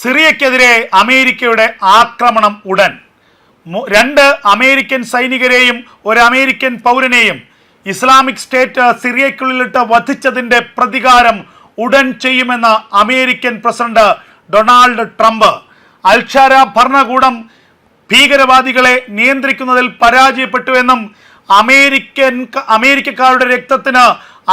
സിറിയക്കെതിരെ അമേരിക്കയുടെ ആക്രമണം ഉടൻ. രണ്ട് അമേരിക്കൻ സൈനികരെയും ഒരു അമേരിക്കൻ പൗരനെയും ഇസ്ലാമിക് സ്റ്റേറ്റ് സിറിയക്കുള്ളിലിട്ട് വധിച്ചതിന്റെ പ്രതികാരം ഉടൻ ചെയ്യുമെന്ന് American president Donald Trump. Al Sharaa ഭരണകൂടം ഭീകരവാദികളെ നിയന്ത്രിക്കുന്നതിൽ പരാജയപ്പെട്ടുവെന്നും അമേരിക്കൻ അമേരിക്കക്കാരുടെ രക്തത്തിന്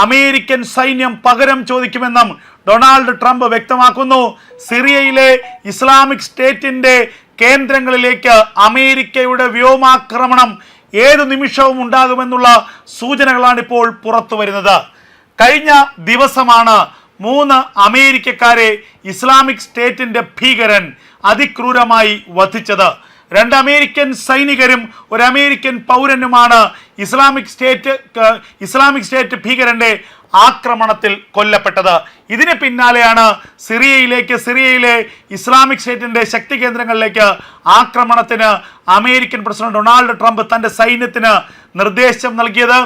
അമേരിക്കൻ സൈന്യം പകരം ചോദിക്കുമെന്നും ഡൊണാൾഡ് ട്രംപ് വ്യക്തമാക്കുന്നു. സിറിയയിലെ ഇസ്ലാമിക് സ്റ്റേറ്റിന്റെ കേന്ദ്രങ്ങളിലേക്ക് അമേരിക്കയുടെ വ്യോമാക്രമണം ഏതു നിമിഷവും ഉണ്ടാകുമെന്നുള്ള സൂചനകളാണ് ഇപ്പോൾ പുറത്തു വരുന്നത്. കഴിഞ്ഞ ദിവസമാണ് മൂന്ന് അമേരിക്കക്കാരെ ഇസ്ലാമിക് സ്റ്റേറ്റിന്റെ ഭീകരൻ അതിക്രൂരമായി വധിച്ചത്. രണ്ട് അമേരിക്കൻ സൈനികരും ഒരു അമേരിക്കൻ പൗരനുമാണ് ഇസ്ലാമിക് സ്റ്റേറ്റ് ഇസ്ലാമിക് സ്റ്റേറ്റ് ഭീകരന്റെ ആക്രമണത്തിൽ കൊല്ലപ്പെട്ടത്. ഇതിന് പിന്നാലെയാണ് സിറിയയിലേക്ക് സിറിയയിലെ ഇസ്ലാമിക് സ്റ്റേറ്റിന്റെ ശക്തി കേന്ദ്രങ്ങളിലേക്ക് ആക്രമണത്തിന് അമേരിക്കൻ പ്രസിഡന്റ് ഡൊണാൾഡ് ട്രംപ് തന്റെ സൈന്യത്തിന് നിർദ്ദേശം നൽകിയത്.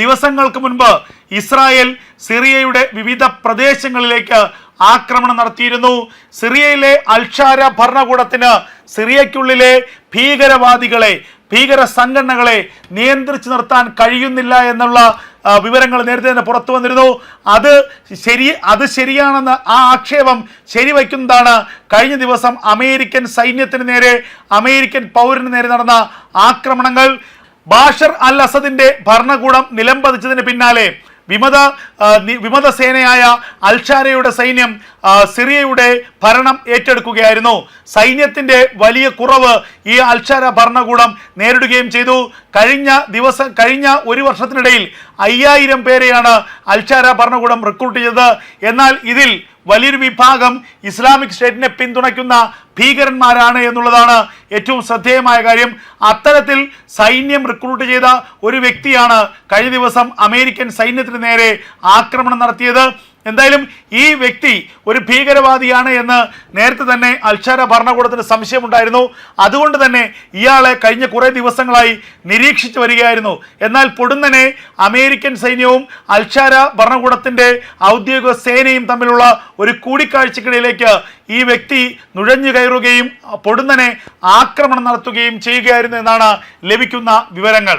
ദിവസങ്ങൾക്ക് മുൻപ് ഇസ്രായേൽ സിറിയയുടെ വിവിധ പ്രദേശങ്ങളിലേക്ക് ആക്രമണം നടത്തിയിരുന്നു. സിറിയയിലെ അൽഷാര ഭരണകൂടത്തിന് സിറിയയ്ക്കുള്ളിലെ ഭീകരവാദികളെ ഭീകര സംഘടനകളെ നിയന്ത്രിച്ചു നിർത്താൻ കഴിയുന്നില്ല എന്നുള്ള വിവരങ്ങൾ നേരത്തെ തന്നെ പുറത്തു വന്നിരുന്നു. അത് ശരി അത് ശരിയാണെന്ന് ആ ആക്ഷേപം ശരിവയ്ക്കുന്നതാണ്. കഴിഞ്ഞ ദിവസം അമേരിക്കൻ സൈന്യത്തിന് നേരെ അമേരിക്കൻ പൗരന് നേരെ നടന്ന ആക്രമണങ്ങൾ. ബാഷർ അൽ അസദിന്റെ ഭരണകൂടം നിലംപതിച്ചതിന് പിന്നാലെ വിമത വിമത സേനയായ അൽഷാരയുടെ സൈന്യം സിറിയയുടെ ഭരണം ഏറ്റെടുക്കുകയായിരുന്നു. സൈന്യത്തിന്റെ വലിയ കുറവ് ഈ അൽഷാര ഭരണകൂടം നേരിടുകയും ചെയ്തു. കഴിഞ്ഞ ദിവസം കഴിഞ്ഞ ഒരു വർഷത്തിനിടയിൽ അയ്യായിരം പേരെയാണ് അൽഷാര ഭരണകൂടം റിക്രൂട്ട് ചെയ്തത്. എന്നാൽ ഇതിൽ വലിയൊരു വിഭാഗം ഇസ്ലാമിക് സ്റ്റേറ്റിനെ പിന്തുണയ്ക്കുന്ന ഭീകരന്മാരാണ് എന്നുള്ളതാണ് ഏറ്റവും ശ്രദ്ധേയമായ കാര്യം. അത്തരത്തിൽ സൈന്യം റിക്രൂട്ട് ചെയ്ത ഒരു വ്യക്തിയാണ് കഴിഞ്ഞ ദിവസം അമേരിക്കൻ സൈന്യത്തിന് നേരെ ആക്രമണം നടത്തിയത്. എന്തായാലും ഈ വ്യക്തി ഒരു ഭീകരവാദിയാണ് എന്ന് നേരത്തെ തന്നെ അൽഷാര ഭരണകൂടത്തിന് സംശയമുണ്ടായിരുന്നു. അതുകൊണ്ട് തന്നെ ഇയാളെ കഴിഞ്ഞ കുറേ ദിവസങ്ങളായി നിരീക്ഷിച്ചു വരികയായിരുന്നു. എന്നാൽ പൊടുന്നനെ അമേരിക്കൻ സൈന്യവും അൽഷാര ഭരണകൂടത്തിന്റെ ഔദ്യോഗിക സേനയും തമ്മിലുള്ള ഒരു കൂടിക്കാഴ്ചക്കിടയിലേക്ക് ഈ വ്യക്തി നുഴഞ്ഞു കയറുകയും പൊടുന്നനെ ആക്രമണം നടത്തുകയും ചെയ്യുകയായിരുന്നു എന്നാണ് ലഭിക്കുന്ന വിവരങ്ങൾ.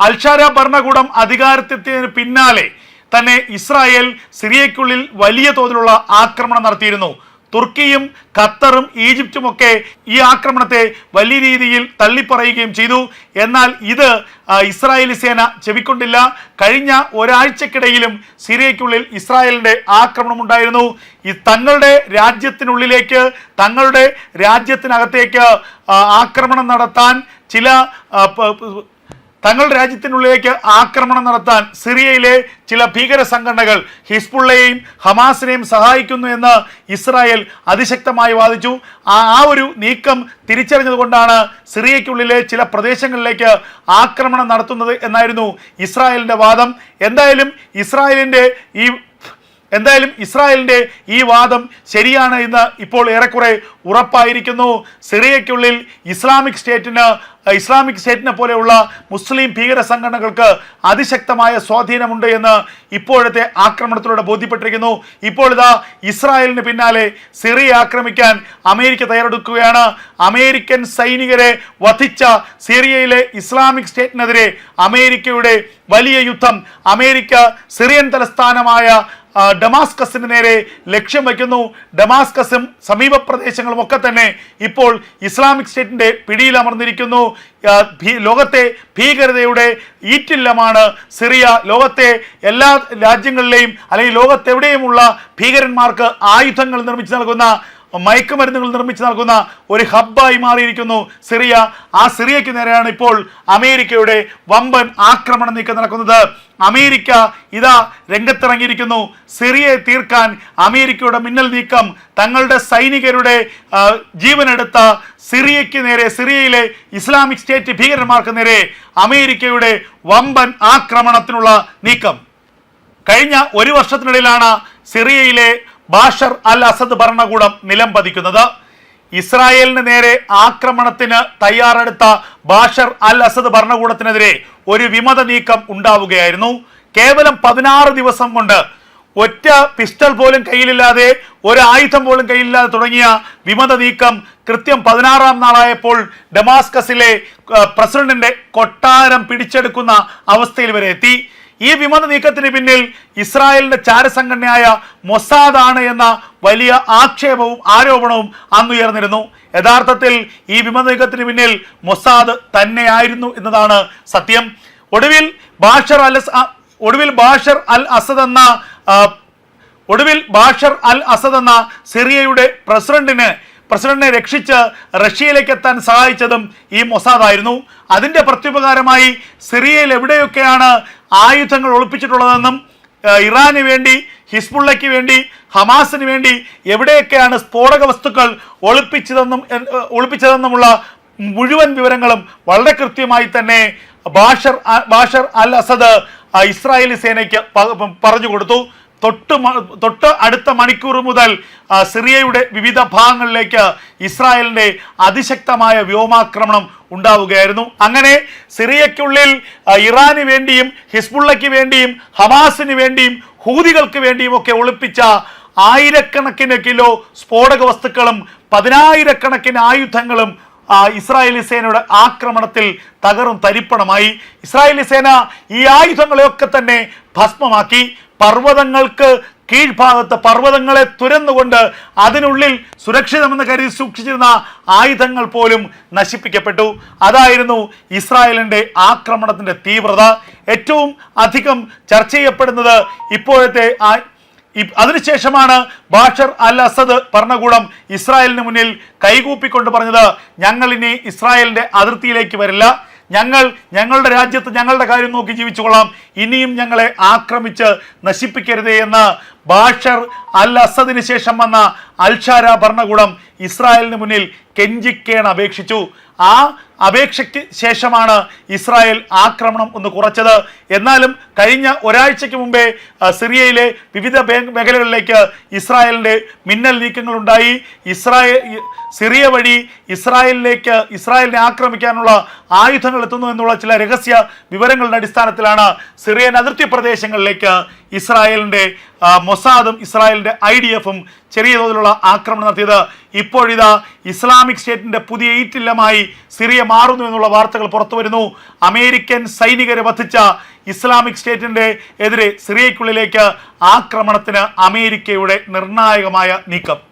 അൽഷാര ഭരണകൂടം അധികാരത്തെത്തിയതിന് പിന്നാലെ തന്നെ ഇസ്രായേൽ സിറിയയ്ക്കുള്ളിൽ വലിയ തോതിലുള്ള ആക്രമണം നടത്തിയിരുന്നു. തുർക്കിയും ഖത്തറും ഈജിപ്തും ഒക്കെ ഈ ആക്രമണത്തെ വലിയ രീതിയിൽ തള്ളിപ്പറയുകയും ചെയ്തു. എന്നാൽ ഇത് ഇസ്രായേലി സേന ചെവിക്കൊണ്ടില്ല. കഴിഞ്ഞ ഒരാഴ്ചക്കിടയിലും സിറിയയ്ക്കുള്ളിൽ ഇസ്രായേലിന്റെ ആക്രമണം ഉണ്ടായിരുന്നു. ഈ തങ്ങളുടെ രാജ്യത്തിനുള്ളിലേക്ക് തങ്ങളുടെ രാജ്യത്തിനകത്തേക്ക് ആക്രമണം നടത്താൻ ചില തങ്ങളുടെ രാജ്യത്തിനുള്ളിലേക്ക് ആക്രമണം നടത്താൻ സിറിയയിലെ ചില ഭീകര സംഘടനകൾ ഹിസ്ബുള്ളയെയും ഹമാസിനെയും സഹായിക്കുന്നു എന്ന് ഇസ്രായേൽ അതിശക്തമായി വാദിച്ചു. ആ ആ ഒരു നീക്കം തിരിച്ചറിഞ്ഞതുകൊണ്ടാണ് സിറിയയ്ക്കുള്ളിലെ ചില പ്രദേശങ്ങളിലേക്ക് ആക്രമണം നടത്തുന്നത് എന്നായിരുന്നു ഇസ്രായേലിന്റെ വാദം. എന്തായാലും ഇസ്രായേലിന്റെ ഈ എന്തായാലും ഇസ്രായേലിന്റെ ഈ വാദം ശരിയാണ് എന്ന് ഇപ്പോൾ ഏറെക്കുറെ ഉറപ്പായിരിക്കുന്നു. സിറിയയ്ക്കുള്ളിൽ ഇസ്ലാമിക് സ്റ്റേറ്റിന് ഇസ്ലാമിക് സ്റ്റേറ്റിനെ പോലെയുള്ള മുസ്ലിം ഭീകര സംഘടനകൾക്ക് അതിശക്തമായ സ്വാധീനമുണ്ട് എന്ന് ഇപ്പോഴത്തെ ആക്രമണത്തിലൂടെ ബോധ്യപ്പെട്ടിരിക്കുന്നു. ഇപ്പോഴിതാ ഇസ്രായേലിന് പിന്നാലെ സിറിയ ആക്രമിക്കാൻ അമേരിക്ക തയ്യാറെടുക്കുകയാണ്. അമേരിക്കൻ സൈനികരെ വധിച്ച സിറിയയിലെ ഇസ്ലാമിക് സ്റ്റേറ്റിനെതിരെ അമേരിക്കയുടെ വലിയ യുദ്ധം അമേരിക്ക സിറിയൻ തലസ്ഥാനമായ ഡമാസ്കസിന് നേരെ ലക്ഷ്യം വയ്ക്കുന്നു. ഡമാസ്കസും സമീപ പ്രദേശങ്ങളും ഒക്കെ തന്നെ ഇപ്പോൾ ഇസ്ലാമിക് സ്റ്റേറ്റിന്റെ പിടിയിൽ അമർന്നിരിക്കുന്നു. ലോകത്തെ ഭീകരതയുടെ ഈറ്റില്ലമാണ് സിറിയ. ലോകത്തെ എല്ലാ രാജ്യങ്ങളിലെയും അല്ലെങ്കിൽ ലോകത്തെവിടെയുമുള്ള ഭീകരന്മാർക്ക് ആയുധങ്ങൾ നിർമ്മിച്ചു നൽകുന്ന മയക്കുമരുന്നുകൾ നിർമ്മിച്ചു നൽകുന്ന ഒരു ഹബ്ബായി മാറിയിരിക്കുന്നു സിറിയ. ആ സിറിയയ്ക്ക് നേരെയാണ് ഇപ്പോൾ അമേരിക്കയുടെ വമ്പൻ ആക്രമണം നീക്കം നടക്കുന്നത്. അമേരിക്ക ഇതാ രംഗത്തിറങ്ങിയിരിക്കുന്നു. സിറിയയെ തീർക്കാൻ അമേരിക്കയുടെ മിന്നൽ നീക്കം തങ്ങളുടെ സൈനികരുടെ ജീവനെടുത്ത സിറിയയ്ക്ക് നേരെ സിറിയയിലെ ഇസ്ലാമിക് സ്റ്റേറ്റ് ഭീകരന്മാർക്ക് നേരെ അമേരിക്കയുടെ വമ്പൻ ആക്രമണത്തിനുള്ള നീക്കം. കഴിഞ്ഞ ഒരു വർഷത്തിനിടയിലാണ് സിറിയയിലെ ബാഷർ അൽ അസദ് ഭരണകൂടം നിലം പതിക്കുന്നത്. ഇസ്രായേലിന് നേരെ ആക്രമണത്തിന് തയ്യാറെടുത്ത ബാഷർ അൽ അസദ് ഭരണകൂടത്തിനെതിരെ ഒരു വിമത നീക്കം ഉണ്ടാവുകയായിരുന്നു. കേവലം പതിനാറ് ദിവസം കൊണ്ട് ഒറ്റ പിസ്റ്റൾ പോലും കയ്യിലില്ലാതെ ഒരു ആയുധം പോലും കയ്യിലില്ലാതെ തുടങ്ങിയ വിമത നീക്കം കൃത്യം പതിനാറാം നാളായപ്പോൾ ഡമാസ്കസിലെ പ്രസിഡന്റിന്റെ കൊട്ടാരം പിടിച്ചെടുക്കുന്ന അവസ്ഥയിൽ വരെ എത്തി. ഈ വിമത നീക്കത്തിന് പിന്നിൽ ഇസ്രായേലിന്റെ ചാരസംഘടനയായ മൊസാദാണ് എന്ന വലിയ ആക്ഷേപവും ആരോപണവും അന്നുയർന്നിരുന്നു യഥാർത്ഥത്തിൽ ഈ വിമത നീക്കത്തിന് പിന്നിൽ മൊസാദ് തന്നെയായിരുന്നു എന്നതാണ് സത്യം. ഒടുവിൽ ബാഷർ അൽ ഒടുവിൽ ബാഷർ അൽ അസദ് എന്ന ഒടുവിൽ ബാഷർ അൽ അസദ് എന്ന സിറിയയുടെ പ്രസിഡന്റിന് പ്രസിഡന്റിനെ രക്ഷിച്ച് റഷ്യയിലേക്ക് എത്താൻ സഹായിച്ചതും ഈ മൊസാദായിരുന്നു അതിന്റെ പ്രത്യുപകാരമായി സിറിയയിൽ എവിടെയൊക്കെയാണ് ആയുധങ്ങൾ ഒളിപ്പിച്ചിട്ടുള്ളതെന്നും ഇറാന് വേണ്ടി ഹിസ്ബുള്ളയ്ക്ക് വേണ്ടി ഹമാസിന് വേണ്ടി എവിടെയൊക്കെയാണ് സ്ഫോടക വസ്തുക്കൾ ഒളിപ്പിച്ചതെന്നും ഒളിപ്പിച്ചതെന്നുമുള്ള മുഴുവൻ വിവരങ്ങളും വളരെ കൃത്യമായി തന്നെ Bashar Bashar al Assad Israeli സേനയ്ക്ക് പറഞ്ഞു കൊടുത്തു. തൊട്ട് തൊട്ട് അടുത്ത മണിക്കൂർ മുതൽ സിറിയയുടെ വിവിധ ഭാഗങ്ങളിലേക്ക് ഇസ്രായേലിന്റെ അതിശക്തമായ വ്യോമാക്രമണം ഉണ്ടാവുകയായിരുന്നു. അങ്ങനെ സിറിയയ്ക്കുള്ളിൽ ഇറാന് വേണ്ടിയും ഹിസ്ബുള്ളയ്ക്ക് വേണ്ടിയും ഹമാസിന് വേണ്ടിയും ഹൂതികൾക്ക് വേണ്ടിയും ഒക്കെ ഒളിപ്പിച്ച ആയിരക്കണക്കിന് കിലോ സ്ഫോടക വസ്തുക്കളും പതിനായിരക്കണക്കിന് ആയുധങ്ങളും ഇസ്രായേലി സേനയുടെ ആക്രമണത്തിൽ തകറും തരിപ്പണമായി. ഇസ്രായേലി സേന ഈ ആയുധങ്ങളെയൊക്കെ തന്നെ ഭസ്മമാക്കി. പർവതങ്ങൾക്ക് കീഴ്ഭാഗത്ത് പർവതങ്ങളെ തുരന്നുകൊണ്ട് അതിനുള്ളിൽ സുരക്ഷിതമെന്ന് കരുതി സൂക്ഷിച്ചിരുന്ന ആയുധങ്ങൾ പോലും നശിപ്പിക്കപ്പെട്ടു. അതായിരുന്നു ഇസ്രായേലിന്റെ ആക്രമണത്തിന്റെ തീവ്രത. ഏറ്റവും അധികം ചർച്ച ചെയ്യപ്പെടുന്നത് ഇപ്പോഴത്തെ ആ അതിനുശേഷമാണ് ബാഷർ അൽ അസദ് ഭരണകൂടം ഇസ്രായേലിന് മുന്നിൽ കൈകൂപ്പിക്കൊണ്ട് പറഞ്ഞത് ഞങ്ങൾ ഇനി ഇസ്രായേലിന്റെ അതിർത്തിയിലേക്ക് വരില്ല. ഞങ്ങൾ ഞങ്ങളുടെ രാജ്യത്ത് ഞങ്ങളുടെ കാര്യം നോക്കി ജീവിച്ചുകൊള്ളാം. ഇനിയും ഞങ്ങളെ ആക്രമിച്ച് നശിപ്പിക്കരുതേ എന്ന് ബാഷർ അൽ അസദിന് ശേഷം വന്ന അൽഷാര ഭരണകൂടം ഇസ്രായേലിന് മുന്നിൽ കെഞ്ചിക്കേൺ അപേക്ഷിച്ചു. ആ അപേക്ഷയ്ക്ക് ശേഷമാണ് ഇസ്രായേൽ ആക്രമണം ഒന്ന് കുറച്ചത്. എന്നാലും കഴിഞ്ഞ ഒരാഴ്ചയ്ക്ക് മുമ്പേ സിറിയയിലെ വിവിധ മേഖലകളിലേക്ക് ഇസ്രായേലിന്റെ മിന്നൽ നീക്കങ്ങളുണ്ടായി. ഇസ്രായേൽ സിറിയ വഴി ഇസ്രായേലിലേക്ക് ഇസ്രായേലിനെ ആക്രമിക്കാനുള്ള ആയുധങ്ങൾ എത്തുന്നു എന്നുള്ള ചില രഹസ്യ വിവരങ്ങളുടെ അടിസ്ഥാനത്തിലാണ് സിറിയൻ അതിർത്തി പ്രദേശങ്ങളിലേക്ക് ഇസ്രായേലിന്റെ ആ, മൊസാദും ഇസ്രായേലിന്റെ ഐ ഡി എഫും ചെറിയ തോതിലുള്ള ആക്രമണം നടത്തിയത്. ഇപ്പോഴിതാ ഇസ്ലാമിക് സ്റ്റേറ്റിന്റെ പുതിയ ഈറ്റില്ലമായി സിറിയ മാറുന്നു എന്നുള്ള വാർത്തകൾ പുറത്തു വരുന്നു. അമേരിക്കൻ സൈനികരെ വധിച്ച ഇസ്ലാമിക് സ്റ്റേറ്റിന്റെ എതിരെ സിറിയയ്ക്കുള്ളിലേക്ക് ആക്രമണത്തിന് അമേരിക്കയുടെ നിർണായകമായ നീക്കം.